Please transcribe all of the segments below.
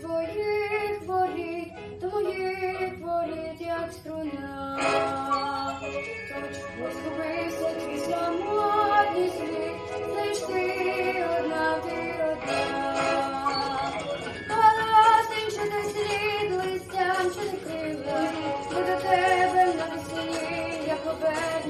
Твоїх боліт, твоїх боліт, як струна.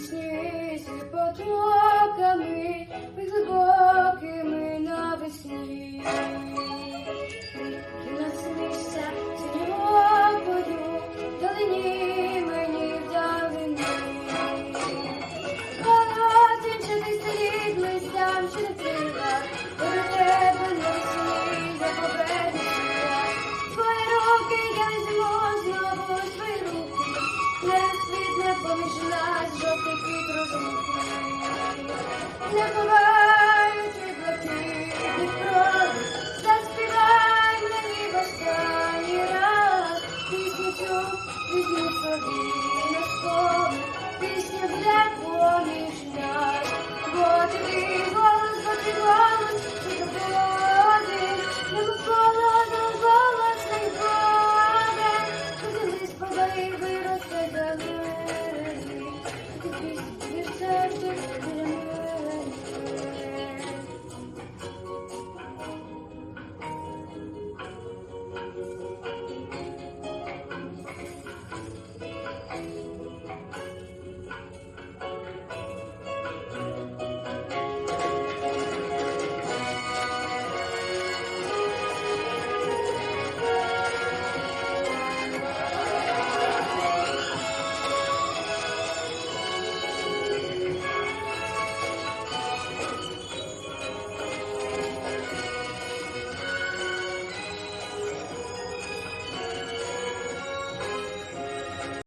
Снись потоками глибокими навесні, наснишся синьокою, долині мені вдалині, Багатим чи ти слід листям, чи не треба, до тебе не сніда повернуся. Твої руки я візьму знову, твої руки, не світ не поміж нас жовтих. Бо твій голос, бо твій голос, що